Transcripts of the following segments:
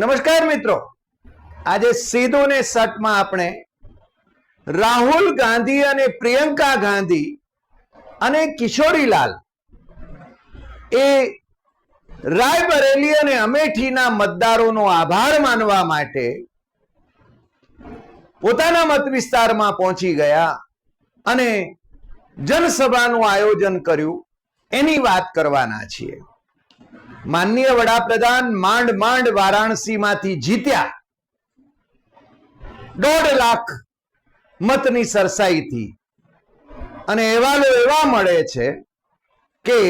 નમસ્કાર મિત્રો. આજે સીધું ને સટમાં આપણે રાહુલ ગાંધી અને પ્રિયંકા ગાંધી અને કિશોરીલાલ એ રાયબરેલી અને અમેઠીના મતદારોનો આભાર માનવા માટે પોતાના મત વિસ્તારમાં પહોંચી ગયા અને જનસભાનું આયોજન કર્યું. એની વાત કરવાના છીએ. માનનીય વડાપ્રધાન માંડ માંડ વારાણસીમાંથી જીત્યા. દોઢ લાખ મતની સરસાઈથી અને અહેવાલો એવા મળે છે કે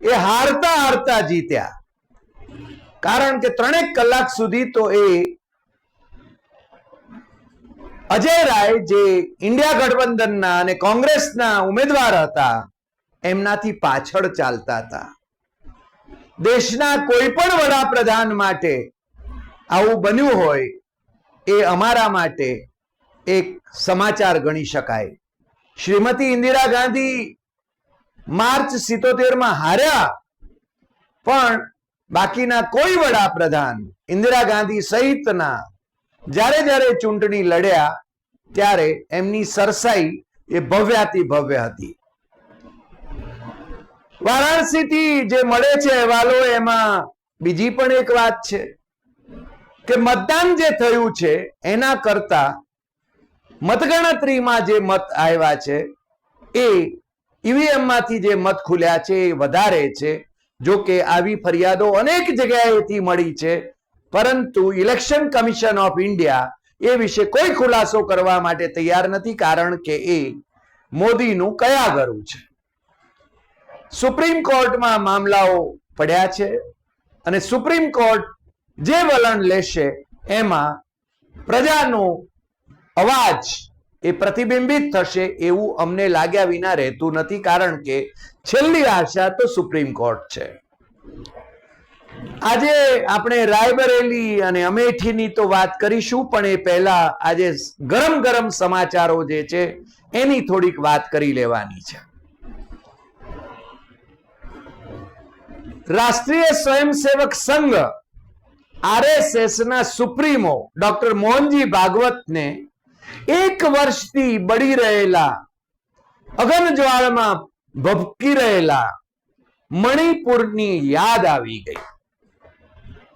એ હારતા હારતા જીત્યા. કારણ કે ત્રણેક કલાક સુધી તો એ અજય રાય જે ઇન્ડિયા ગઠબંધનના અને કોંગ્રેસના ઉમેદવાર હતા, એમનાથી પાછળ ચાલતા હતા. દેશના કોઈ પણ વડાપ્રધાન માટે આવું બન્યું હોય, એ અમારા માટે એક સમાચાર ગણી શકાય. શ્રીમતી ઇન્દિરા ગાંધી માર્ચ સિત્તોતેરમાં હાર્યા, પણ બાકીના કોઈ વડાપ્રધાન ઇન્દિરા ગાંધી સહિતના જ્યારે જ્યારે ચૂંટણી લડ્યા, ત્યારે એમની સરસાઈ એ ભવ્યાતિ ભવ્ય હતી. વારાણસીથી જે મળે છે અહેવાલો, એમાં બીજી પણ એક વાત છે કે મતદાન જે થયું છે, એના કરતા મતગણતરીમાં જે મત આવ્યા છે, એ ઈવીએમમાંથી જે મત ખુલ્યા છે, એ વધારે છે. જો કે આવી ફરિયાદો અનેક જગ્યાએથી મળી છે, પરંતુ ઇલેક્શન કમિશન ઓફ ઇન્ડિયા એ વિશે કોઈ ખુલાસો કરવા માટે તૈયાર નથી, કારણ કે એ મોદીનું કયા ગરું છે. સુપ્રીમ કોર્ટમાં મામલાઓ પડ્યા છે અને સુપ્રીમ કોર્ટ જે વલણ લેશે એમાં પ્રજાનો અવાજ એ પ્રતિબિંબિત થશે એવું અમને લાગ્યા વિના રહેતું નથી, કારણ કે છેલ્લી આશા તો સુપ્રીમ કોર્ટ છે. આજે આપણે રાયબરેલી અને અમેઠીની તો વાત કરીશું, પણ એ પહેલા આજે ગરમ ગરમ સમાચારો જે છે એની થોડીક વાત કરી લેવાની છે. રાષ્ટ્રીય સ્વયંસેવક સંઘ આરએસએસ ના સુપ્રીમો ડોક્ટર મોહનજી ભાગવતને એક વર્ષથી બળી રહેલા, અગન જ્વાળમાં ભભકી રહેલા મણિપુરની યાદ આવી ગઈ.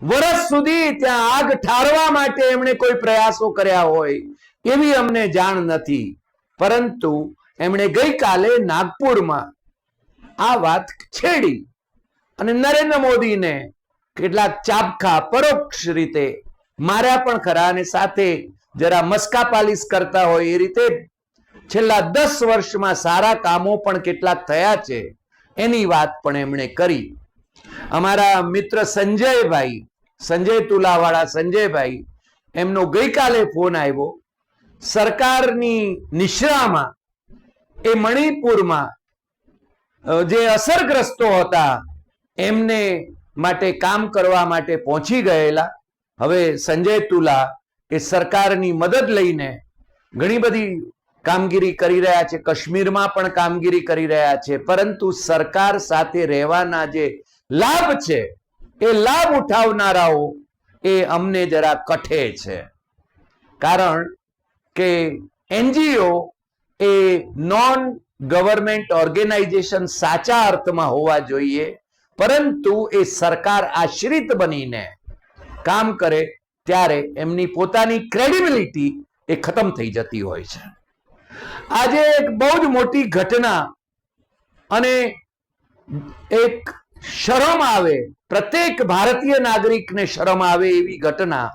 વર્ષ સુધી ત્યાં આગ ઠારવા માટે એમણે કોઈ પ્રયાસો કર્યા હોય એવી અમને જાણ નથી. પરંતુ એમણે ગઈકાલે નાગપુરમાં આ વાત છેડી અને નરેન્દ્ર મોદીને કેટલાક ચાપખા પરોક્ષ રીતે માર્યા પણ ખરા અને સાથે જરા મસ્કા પાલિશ કરતા હોય એ રીતે છેલ્લા દસ વર્ષમાં સારા કામો પણ કેટલાક થયા છે, એની વાત પણ એમણે કરી. અમારા મિત્ર સંજયભાઈ, સંજય તુલાવાળા સંજયભાઈ, એમનો ગઈકાલે ફોન આવ્યો. સરકારની નિશ્રામાં એ મણિપુરમાં જે અસરગ્રસ્તો હતા એમને માટે કામ કરવા માટે પહોંચી ગયેલા. હવે સંજય તુલા એ સરકારની મદદ લઈને ઘણી બધી કામગીરી કરી રહ્યા છે. કાશ્મીરમાં પણ કામગીરી કરી રહ્યા છે. પરંતુ સરકાર સાથે રહેવાના જે લાભ છે, એ લાભ ઉઠાવનારાઓ એ અમને જરા કઠે છે. કારણ કે એનજીઓ એ નોન ગવર્મેન્ટ ઓર્ગેનાઇઝેશન સાચા અર્થમાં હોવા જોઈએ. પરંતુ એ સરકાર આશ્રિત બનીને કામ કરે ત્યારે એમની પોતાની ક્રેડિબિલિટી એ ખતમ થઈ જતી હોય છે. આજે એક બહુ જ મોટી ઘટના અને એક શરમ આવે, પ્રત્યેક ભારતીય નાગરિકને શરમ આવે એવી ઘટના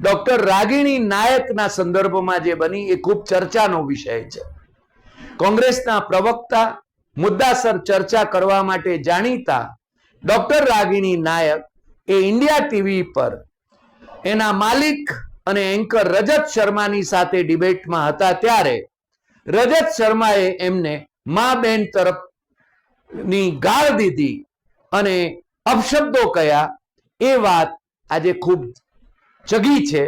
ડોક્ટર રાગિણી નાયકના સંદર્ભમાં જે બની એ ખૂબ ચર્ચાનો વિષય છે. કોંગ્રેસના પ્રવક્તા, મુદ્દાસર ચર્ચા કરવા માટે જાણીતા ડોક્ટર રાગિણી નાયક એ ઇન્ડિયા ટીવી પર એના માલિક અને એન્કર રજત શર્માની સાથે ડિબેટમાં હતા ત્યારે રજત શર્માએ એમને મા બેન તરફની ગાળ દીધી અને અપશબ્દો કયા. એ વાત આજે ખૂબ જગી છે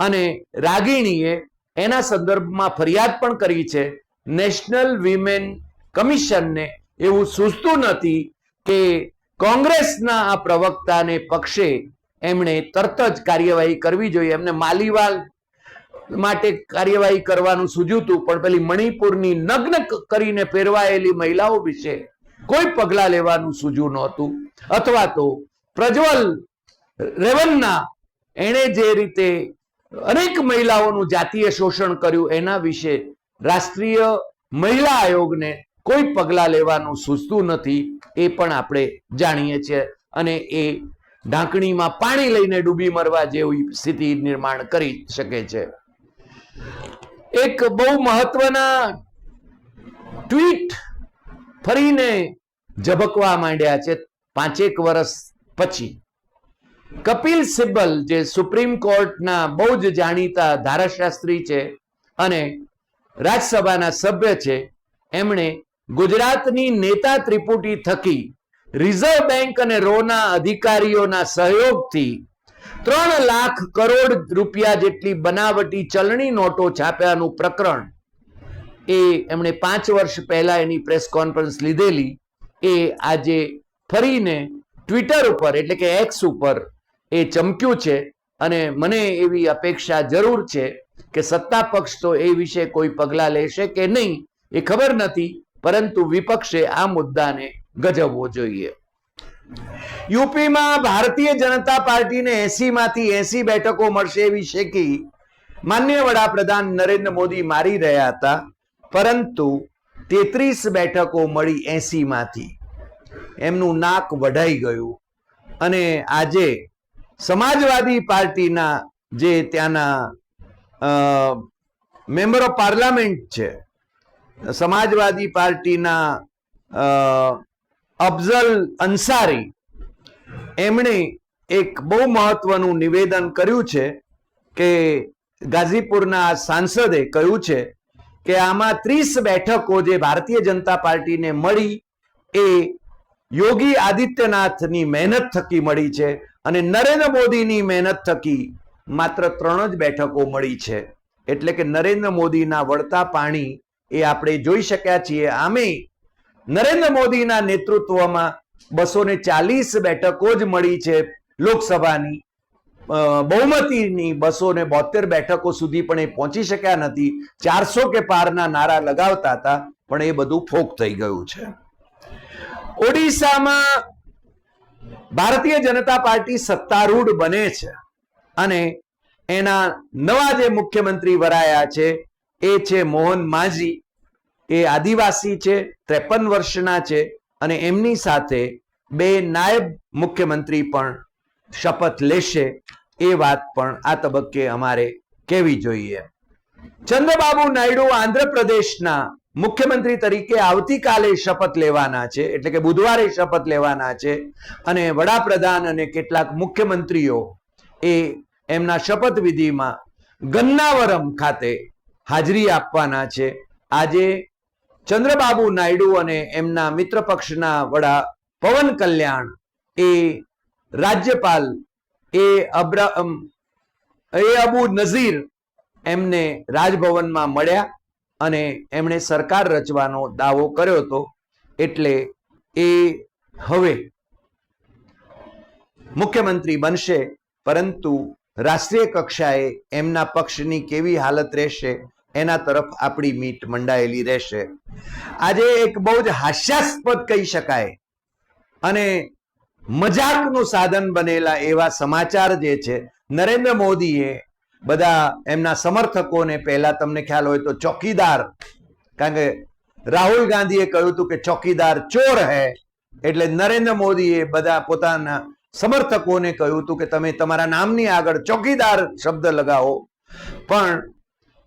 અને રાગિણીએ એના સંદર્ભમાં ફરિયાદ પણ કરી છે. નેશનલ વિમેન કમિશનને એવું સૂચતું નથી કે કોંગ્રેસના આ પ્રવક્તાને પક્ષે એમણે તરત જ કાર્યવાહી કરવી જોઈએ. એમને માલીવાલ માટે કાર્યવાહી કરવાનું સૂજ્યું પણ પેલી મણિપુરની નગ્ન કરીને પહેરવાયેલી મહિલાઓ વિશે કોઈ પગલા લેવાનું સૂજ્યું નહોતું. અથવા તો પ્રજ્વલ રેવન્ના એણે જે રીતે અનેક મહિલાઓનું જાતીય શોષણ કર્યું, એના વિશે રાષ્ટ્રીય મહિલા આયોગને કોઈ પગલા લેવાનું સૂચતું નથી, એ પણ આપણે જાણીએ છીએ. અને એ ઢાંકણીમાં પાણી લઈને ડૂબી મરવા જેવી સ્થિતિ નિર્માણ કરી શકે છે. એક બહુ મહત્વના ટ્વીટ ફરીને ઝબકવા માંડ્યા છે પાંચેક વર્ષ પછી. કપિલ સિબ્બલ, જે સુપ્રીમ કોર્ટના બહુ જ જાણીતા ધારાશાસ્ત્રી છે અને રાજ્યસભાના સભ્ય છે, એમણે ગુજરાતની નેતા ત્રિપુટી થકી રિઝર્વ બેંક અને રોના અધિકારીઓના સહયોગથી ત્રણ લાખ કરોડ રૂપિયા જેટલી બનાવટી ચલણી નોટો છાપ્યાનું પ્રકરણ એ એમણે પાંચ વર્ષ પહેલા એની પ્રેસ કોન્ફરન્સ લીધેલી. એ આજે ફરીને ટ્વિટર ઉપર, એટલે કે એક્સ ઉપર એ ચમક્યું છે અને મને એવી અપેક્ષા જરૂર છે કે સત્તા પક્ષ તો એ વિશે કોઈ પગલાં લેશે કે નહીં એ ખબર નથી. પરંતુ વિપક્ષે આ મુદ્દાને ગજવવો જોઈએ. યુપીમાં ભારતીય જનતા પાર્ટીને એસી માંથી એસી બેઠકો મળશે એવી શેકી માન્ય વડાપ્રધાન નરેન્દ્ર મોદી મારી રહ્યા હતા, પરંતુ તેત્રીસ બેઠકો મળી એસી માંથી એમનું નાક વઢાઈ ગયું અને આજે સમાજવાદી પાર્ટીના જે ત્યાંના મેમ્બર ઓફ પાર્લામેન્ટ છે સમાજવાદી પાર્ટીના અફઝલ અંસારી એમણે એક બહુ મહત્વનું નિવેદન કર્યું છે કે ગાઝીપુરના સાંસદે કહ્યું છે કે આમાં ત્રીસ બેઠકો જે ભારતીય જનતા પાર્ટીને મળી એ યોગી આદિત્યનાથની મહેનત થકી મળી છે અને નરેન્દ્ર મોદીની મહેનત થકી માત્ર ત્રણ જ બેઠકો મળી છે. એટલે કે નરેન્દ્ર મોદીના વળતા પાણી એ આપણે જોઈ શક્યા છીએ. આમે નરેન્દ્ર મોદીના નેતૃત્વમાં બસો ને ચાલીસ બેઠકો જ મળી છે લોકસભાની. બહુમતીની બસો ને બોતેર બેઠકો સુધી પણ એ પહોંચી શક્યા નથી. ચારસો કે પારના નારા લગાવતા હતા, પણ એ બધું ફોક થઈ ગયું છે. ઓડિશામાં ભારતીય જનતા પાર્ટી સત્તારૂઢ બને છે અને એના નવા જે મુખ્યમંત્રી વરાયા છે એ છે મોહન માજી. એ આદિવાસી છે, ત્રેપન વર્ષના છે અને એમની સાથે બે નાયબ મુખ્યમંત્રી પણ શપથ લેશે એ વાત પણ આ તબક્કે અમારે કહેવી જોઈએ. ચંદ્રબાબુ નાયડુ આંધ્રપ્રદેશના મુખ્યમંત્રી તરીકે આવતીકાલે શપથ લેવાના છે, એટલે કે બુધવારે શપથ લેવાના છે અને વડાપ્રધાન અને કેટલાક મુખ્યમંત્રીઓ એ એમના શપથવિધિમાં ગન્નાવરમ ખાતે હાજરી આપવાના છે. આજે ચંદ્રબાબુ નાયડુ અને એમના મિત્ર પક્ષના વડા પવન કલ્યાણ એ રાજ્યપાલ એ અબ્રા એ અબુ નઝીર એમને રાજભવનમાં મળ્યા અને એમણે સરકાર રચવાનો દાવો કર્યો હતો. એટલે એ હવે મુખ્યમંત્રી બનશે, પરંતુ રાષ્ટ્રીય કક્ષાએ એમના પક્ષની કેવી હાલત રહેશે એના તરફ આપણી મીટ મંડાયેલી રહેશે. આજે એક બહુ જ હાસ્યાસ્પદ કહી શકાય. અને મજાકનું સાધન બનેલા એવા સમાચાર જે છે, નરેન્દ્ર મોદીએ બધા એમના સમર્થકોને પહેલા તમને ખ્યાલ હોય તો ચોકીદાર, કારણ કે રાહુલ ગાંધીએ કહ્યું હતું કે ચોકીદાર ચોર હે, એટલે નરેન્દ્ર મોદીએ બધા પોતાના સમર્થકોને કહ્યું હતું કે તમે તમારા નામની આગળ ચોકીદાર શબ્દ લગાવો. પણ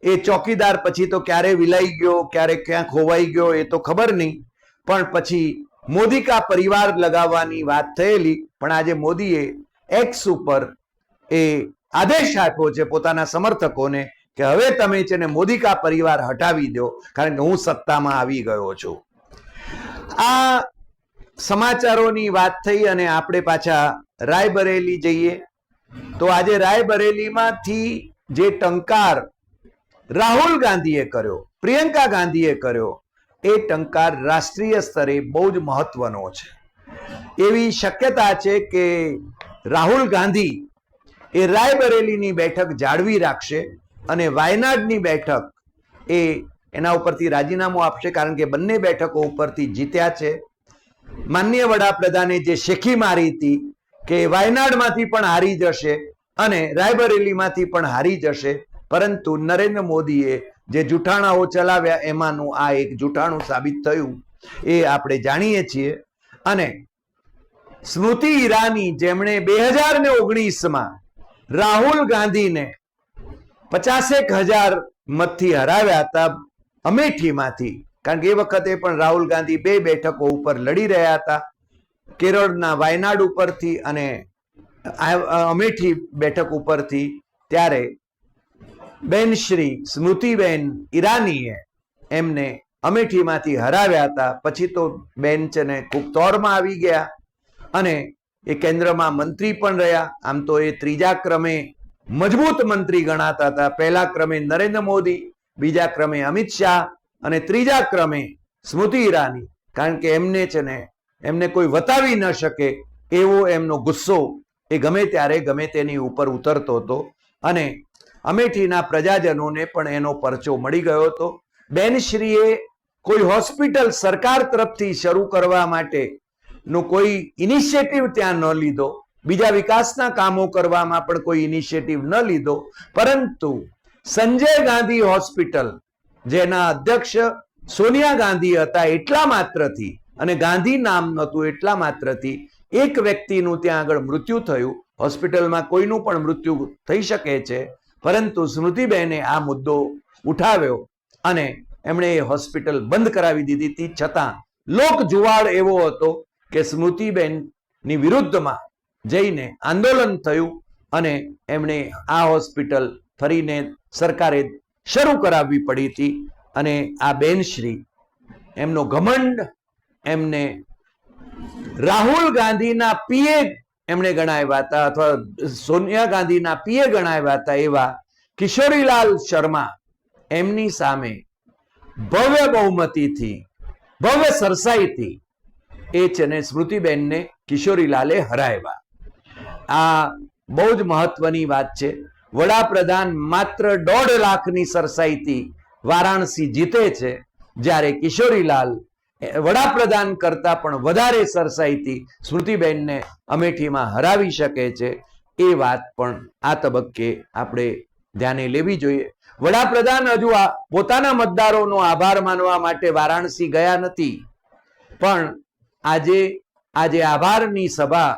એ ચોકીદાર પછી તો ક્યારે વિલાઈ ગયો, ક્યારે ક્યાં ખોવાઈ ગયો એ તો ખબર નહીં. પણ પછી મોદીકા પરિવાર લગાવવાની વાત થયેલી, પણ આજે મોદીએ એક્સ ઉપર એ આદેશ આપ્યો છે પોતાના સમર્થકોને કે હવે તમે છે ને મોદીકા પરિવાર હટાવી દો, કારણ કે હું સત્તામાં આવી ગયો છું. આ સમાચારોની વાત થઈ અને આપણે પાછા રાયબરેલી જઈએ. તો આજે રાયબરેલીમાંથી જે ટંકાર રાહુલ ગાંધીએ કર્યો, પ્રિયંકા ગાંધીએ કર્યો, એ ટંકાર રાષ્ટ્રીય સ્તરે બહુ જ મહત્વનો છે. એવી શક્યતા છે કે રાહુલ ગાંધી એ રાયબરેલીની બેઠક જાળવી રાખશે અને વાયનાડની બેઠક એ એના ઉપરથી રાજીનામું આપશે કારણ કે બંને બેઠકો ઉપરથી જીત્યા છે. માન્ય વડાપ્રધાને જે શેખી મારી હતી કે વાયનાડમાંથી પણ હારી જશે અને રાયબરેલીમાંથી પણ હારી જશે પરંતુ નરેન્દ્ર મોદીએ જે જૂઠાણાઓ ચલાવ્યા એમાંનું આ એક જૂઠાણું સાબિત થયું એ આપણે જાણીએ છીએ. અને સ્મૃતિ ઈરાની જેમણે બે હજાર ને ઓગણીસમાં રાહુલ ગાંધીને પચાસેક હજાર મતથી હરાવ્યા હતા અમેઠીમાંથી. કારણ કે એ વખતે પણ રાહુલ ગાંધી બે બેઠકો ઉપર લડી રહ્યા હતા. કેરળના વાયનાડ ઉપરથી અને અમેઠી બેઠક ઉપરથી. ત્યારે બેન શ્રી સ્મૃતિબેન ઈરાનીએ એમને અમેઠીમાંથી હરાવ્યા હતા. પછી તો બેન છે ખૂબ તોરમાં આવી ગયા અને એ કેન્દ્રમાં મંત્રી પણ રહ્યા. આમ તો એ ત્રીજા ક્રમે મજબૂત મંત્રી ગણાતા હતા. પહેલા ક્રમે નરેન્દ્ર મોદી, બીજા ક્રમે અમિત શાહ અને ત્રીજા ક્રમે સ્મૃતિ ઈરાની. કારણ કે એમને છે ને, એમને કોઈ વતાવી ન શકે એવો એમનો ગુસ્સો એ ગમે ત્યારે ગમે તેની ઉપર ઉતરતો હતો. અને અમેઠીના પ્રજાજનોને પણ એનો પરચો મળી ગયો હતો. બેનશ્રીએ કોઈ હોસ્પિટલ સરકાર તરફથી શરૂ કરવા માટે નો કોઈ ઇનિશિયેટિવ ત્યાં ન લીધો. બીજા વિકાસના કામો કરવામાં પણ કોઈ ઇનિશિયેટિવ ન લીધો. પરંતુ સંજય ગાંધી હોસ્પિટલ, જેના અધ્યક્ષ સોનિયા ગાંધી હતા એટલા માત્રથી અને ગાંધી નામ નહોતું એટલા માત્રથી એક વ્યક્તિનું ત્યાં આગળ મૃત્યુ થયું. હોસ્પિટલમાં કોઈનું પણ મૃત્યુ થઈ શકે છે. પરંતુ સ્મૃતિબેને આ મુદ્દો ઉઠાવ્યો અને એમણે એ હોસ્પિટલ બંધ કરાવી દીધી હતી. છતાં લોક જુવાળ એવો હતો કે સ્મૃતિબેનની વિરુદ્ધમાં જઈને આંદોલન થયું અને એમણે આ હોસ્પિટલ ફરીને સરકારે શરૂ કરાવવી પડી હતી અને આ બેનશ્રી, એમનો ઘમંડ એમને રાહુલ ગાંધીના પીએ એમણે ગણાવ્યા હતા અથવા સોનિયા ગાંધીના પીએ ગણાવ્યા હતા એવા કિશોરીલાલ શર્મા એમની સામે ભવ્ય બહુમતીથી, ભવ્ય સરસાઈથી એ છે ને સ્મૃતિબેનને કિશોરીલાલે હરાવ્યા. આ બહુ જ મહત્વની વાત છે. વડાપ્રધાન માત્ર દોઢ લાખની સરસાઈથી વારાણસી જીતે છે જ્યારે કિશોરીલાલ વડાપ્રધાન કરતા પણ વધારે સરસાઈથી સ્મૃતિબેનને અમેઠીમાં હરાવી શકે છે. એ વાત પણ આ તબક્કે આપણે ધ્યાને લેવી જોઈએ. વડાપ્રધાન હજુ પોતાના મતદારોનો આભાર માનવા માટે વારાણસી ગયા નથી. પણ આજે આજે આભારની સભા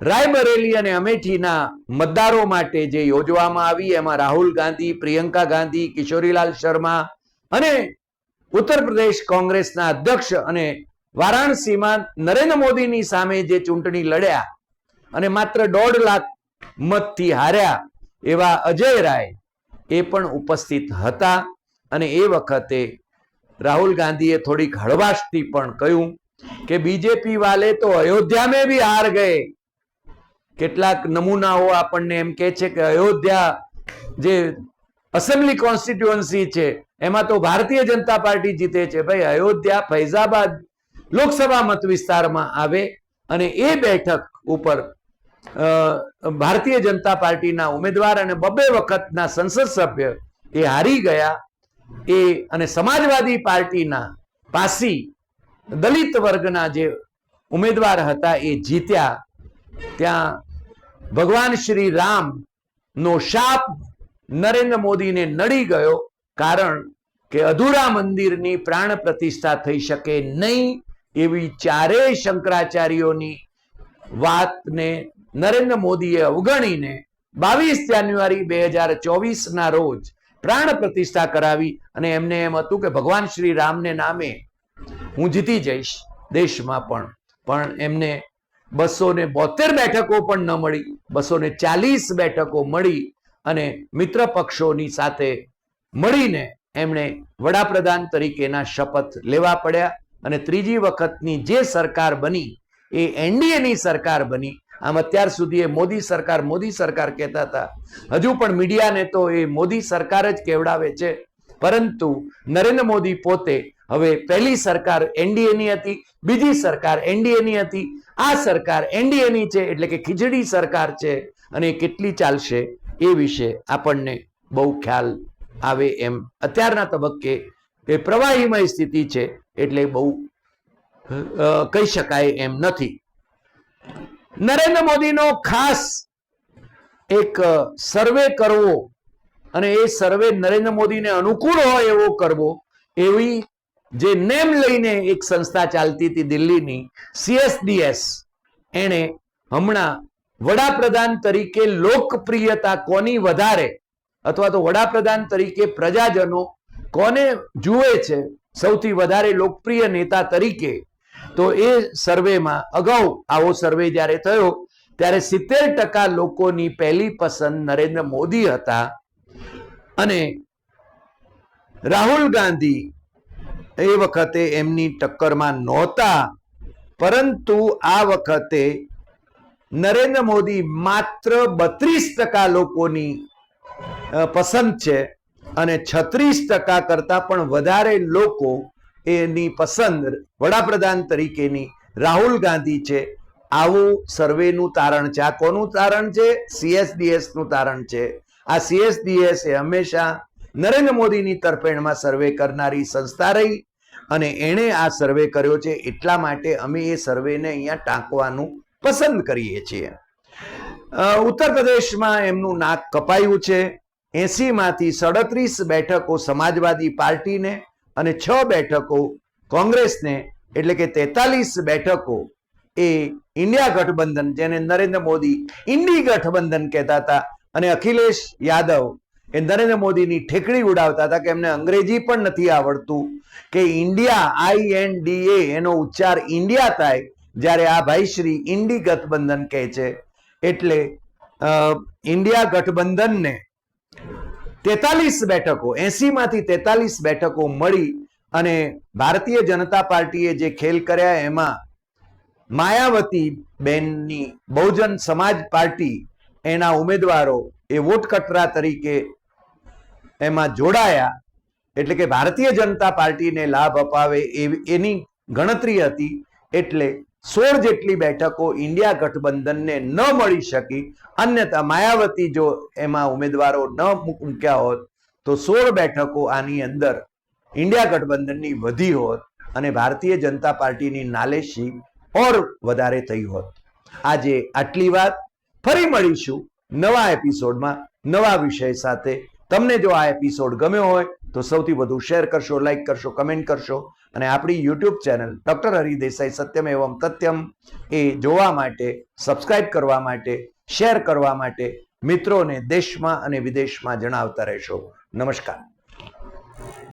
રાયબરેલી અને અમેઠીના મતદારો માટે જે યોજવામાં આવી, એમાં રાહુલ ગાંધી, પ્રિયંકા ગાંધી, કિશોરીલાલ શર્મા અને ઉત્તર પ્રદેશ કોંગ્રેસના અધ્યક્ષ અને વારાણસીમાં નરેન્દ્ર મોદીની સામે જે ચૂંટણી લડ્યા અને માત્ર દોઢ લાખ મતથી હાર્યા એવા અજય રાય એ પણ ઉપસ્થિત હતા અને એ વખતે રાહુલ ગાંધીએ થોડીક હળવાશથી પણ કહ્યું કે બીજેપી વાલે તો અયોધ્યા મેં ભી હાર ગયે. કેટલાક નમૂનાઓ આપણને એમ કે છે કે અયોધ્યા જે અસેમ્બલી કોન્સ્ટિટ્યુઅન્સી છે. એમાં તો ભારતીય જનતા પાર્ટી જીતે છે. ભાઈ, અયોધ્યા, ફૈઝાબાદ લોકસભા મત વિસ્તારમાં આવે અને એ બેઠક ઉપર ભારતીય જનતા પાર્ટીના ઉમેદવાર અને બબે વખતના સંસદ સભ્ય એ હારી ગયા. એ અને સમાજવાદી પાર્ટીના પાસી દલિત વર્ગના જે ઉમેદવાર હતા એ જીત્યા. ત્યાં ભગવાન શ્રી રામ નો શાપ નરેન્દ્ર મોદીને નડી ગયો કારણ કે અધૂરા મંદિરની પ્રાણ પ્રતિષ્ઠા થઈ શકે નહીં એવી ચારેય શંકરાચાર્યોની વાતને નરેન્દ્ર મોદીએ અવગણીને બાવીસ જાન્યુઆરી બે હજાર ચોવીસના રોજ પ્રાણ પ્રતિષ્ઠા કરાવી અને એમને એમ હતું કે ભગવાન શ્રી રામને નામે હું જીતી જઈશ દેશમાં પણ. પણ એમને બસો ને બોતેર બેઠકો પણ ન મળી બસો ને ચાલીસ બેઠકો મળી અને મિત્ર પક્ષોની સાથે મળીને એમણે વડાપ્રધાન તરીકેના શપથ લેવા પડ્યા અને ત્રીજી વખતની જે સરકાર બની એ એનડીએની સરકાર બની. આમ અત્યાર સુધી એ મોદી સરકાર મોદી સરકાર કહેતા હતા. હજુ પણ મીડિયાને તો એ મોદી સરકાર જ કેવડાવે છે. પરંતુ નરેન્દ્ર મોદી પોતે હવે પહેલી સરકાર એનડીએની હતી, બીજી સરકાર એનડીએની હતી. આ સરકાર એનડીએની છે એટલે કે ખીચડી સરકાર છે અને કેટલી ચાલશે? એ વિશે આપણને બહુ ખ્યાલ આવે એમ. અત્યારના તબક્કે એ પ્રવાહીમય સ્થિતિ છે એટલે બહુ કહી શકાય એમ નથી. નરેન્દ્ર મોદીનો ખાસ એક સર્વે કરવો અને એ સર્વે નરેન્દ્ર મોદીને અનુકૂળ હોય એવો કરવો, એવી જે નેમ લઈને એક સંસ્થા ચાલતી હતી દિલ્હીની સીએસડીએસ એણે હમણાં વડાપ્રધાન તરીકે લોકપ્રિયતા કોની વધારે? અથવા તો વડાપ્રધાન તરીકે પ્રજાજનો કોને જુએ છે સૌથી વધારે લોકપ્રિય નેતા તરીકે? તો એ સર્વેમાં અગાઉ આવો સર્વે જ્યારે થયો, ત્યારે સિત્તેર ટકા લોકોની પહેલી પસંદ નરેન્દ્ર મોદી હતા. અને રાહુલ ગાંધી એ વખતે એમની ટક્કરમાં નહોતા, પરંતુ આ વખતે નરેન્દ્ર મોદી માત્ર બત્રીસ ટકા લોકોની પસંદ છે અને છત્રીસ ટકા કરતા પણ વધારે લોકો એની પસંદ વડાપ્રધાન તરીકેની રાહુલ ગાંધી છે. આવું સર્વેનું તારણ છે. આ કોનું તારણ છે? સીએસડીએસનું તારણ છે. આ સીએસડીએસ એ હંમેશા નરેન્દ્ર મોદીની તરફેણમાં સર્વે કરનારી સંસ્થા રહી અને એણે આ સર્વે કર્યો છે. એટલા માટે અમે એ સર્વેને અહીંયા ટાંકવાનું પસંદ કરીએ છીએ. ઉત્તર પ્રદેશમાં એમનું નાક કપાયું છે. એસી માંથી સડત્રીસ બેઠકો સમાજવાદી પાર્ટીને અને છ બેઠકો કોંગ્રેસને, એટલે કે તેતાલીસ બેઠકો એ ઇન્ડિયા ગઠબંધન, જેને નરેન્દ્ર મોદી ઇન્ડી ગઠબંધન કહેતા હતા. અને અખિલેશ યાદવ એ નરેન્દ્ર મોદીની ઠેકડી ઉડાવતા હતા, કે એમને અંગ્રેજી પણ નથી આવડતું, કે India I N D A એનો ઉચ્ચાર ઇન્ડિયા થાય જ્યારે આ ભાઈ શ્રી ઇન્ડી ગઠબંધન કહે છે, એટલે ઇન્ડિયા ગઠબંધનને તેતાલીસ બેઠકો એસી માંથી તેતાલીસ બેઠકો મળી અને ભારતીય જનતા પાર્ટીએ જે ખેલ કર્યા એમાં માયાવતી બેનની બહુજન સમાજ પાર્ટી એના ઉમેદવારો એ વોટ કટરા તરીકે એમાં જોડાયા. એટલે કે ભારતીય જનતા પાર્ટીને લાભ અપાવે એની ગણતરી હતી. એટલે સોળ જેટલી બેઠકો ઇન્ડિયા ગઠબંધનને ન મળી શકી, અન્યથા માયાવતી જો એમાં ઉમેદવારો ન મૂક્યા હોત, તો સોળ બેઠકો આની અંદર ઇન્ડિયા ગઠબંધનની વધી હોત અને ભારતીય જનતા પાર્ટીની નાલેશી ઓર વધારે થઈ હોત. આજે આટલી વાત. ફરી મળીશું નવા એપિસોડમાં નવા વિષય સાથે. તમને જો આ એપિસોડ ગમ્યો હોય તો સૌથી વધુ શેર કરશો લાઇક કરશો કમેન્ટ કરશો. અને આપણી YouTube channel doctor Haridesai Satyam Evam Tathyam એ જોવા માટે સબસ્ક્રાઇબ કરવા માટે શેર કરવા માટે મિત્રોને દેશમાં અને વિદેશમાં જણાવતા રહેશો. નમસ્કાર.